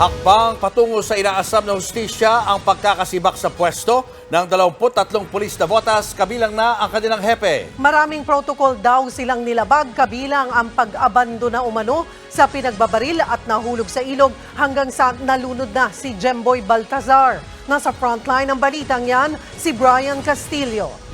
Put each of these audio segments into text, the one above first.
Hakbang patungo sa inaasam na hustisya ang pagkakasibak sa pwesto ng 23 pulis na botas kabilang na ang kanilang hepe. Maraming protocol daw silang nilabag kabilang ang pag-abandona umano sa pinagbabaril at nahulog sa ilog hanggang sa nalunod na si Jemboy Baltazar. Nasa frontline ng balitang yan, si Brian Castillo.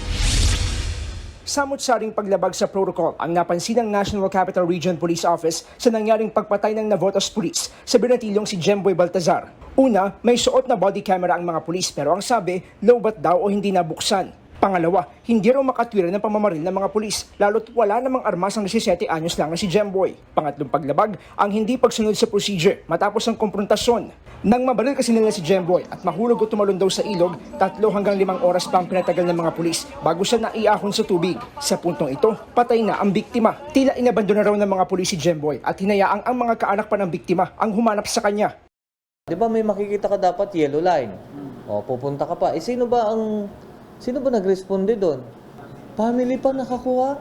Samot-saring paglabag sa protocol ang napansin ng National Capital Region Police Office sa nangyaring pagpatay ng Navotas Police sa binatilyong si Jemboy Baltazar. Una, may suot na body camera ang mga pulis pero ang sabi, lowbat daw o hindi nabuksan. Pangalawa, hindi raw makatwira ng pamamaril ng mga pulis, lalo't wala namang armas ang 17 anyos lang na si Jemboy. Pangatlong paglabag, ang hindi pagsunod sa procedure matapos ang konfrontasyon. Nang mabaril kasi nila si Jemboy at mahulog o tumalon daw sa ilog, tatlo hanggang limang oras pa ang pinatagal ng mga pulis bago siya naiahon sa tubig. Sa puntong ito, patay na ang biktima. Tila inabandona raw ng mga pulis si Jemboy at hinayaang ang mga kaanak pa ng biktima ang humanap sa kanya. Di ba may makikita ka dapat yellow line? O, pupunta ka pa. Eh, sino ba ang... Sino ba nag-responde doon? Family pa nakakuha?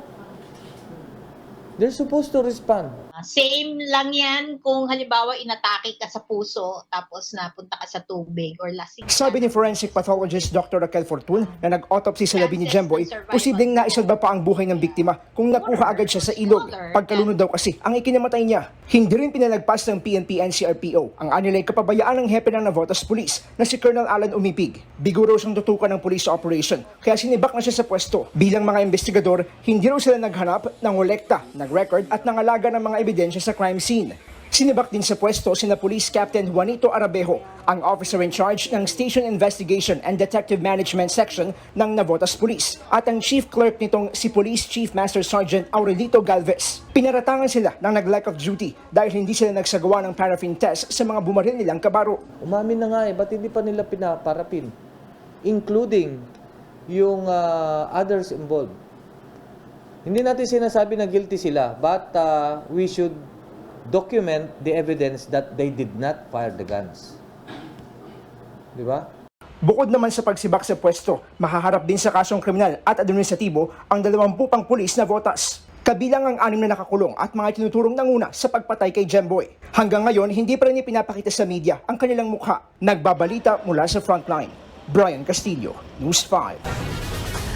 They're supposed to respond. Ah, Same lang yan kung halimbawa inatake ka sa puso tapos napunta ka sa tubig or lasing. Sabi ni forensic pathologist Dr. Raquel Fortun na nag-autopsy sa labi ni Jemboy, posibleng naisalba pa ang buhay ng biktima kung nakuha agad siya sa ilog. Pagkalunod daw kasi ang ikinamatay niya. Hindi rin pinalagpas ng PNP NCRPO ang anilay kapabayaan ng hepe ng Navotas Police na si Colonel Alan Umipig. Biguro siyang tutukan ng police operation kaya sinibak na siya sa pwesto. Bilang mga investigador, hindi raw sila naghanap ng olekta, nag-record at nangalaga ng mga ebidensya sa crime scene. Sinibak din sa pwesto sina Police Captain Juanito Arabejo, ang officer in charge ng Station Investigation and Detective Management Section ng Navotas Police, at ang chief clerk nitong si Police Chief Master Sergeant Aurelito Galvez. Pinaratangan sila ng nag-lack of duty dahil hindi sila nagsagawa ng paraffin test sa mga bumaril nilang kabaro. Umamin na nga eh, ba't hindi pa nila pinaparapin? Including yung ah, others involved. Hindi natin sinasabi na guilty sila, but ah, we should document the evidence that they did not fire the guns. Di ba? Bukod naman sa pagsibak sa pwesto, mahaharap din sa kasong kriminal at administratibo ang dalawampu pang pulis na votas. Kabilang ang anim na nakakulong at mga tinuturong nanguna sa pagpatay kay Jemboy. Hanggang ngayon, hindi pa rin ipinapakita sa media ang kanilang mukha. Nagbabalita mula sa frontline. Brian Castillo, News 5.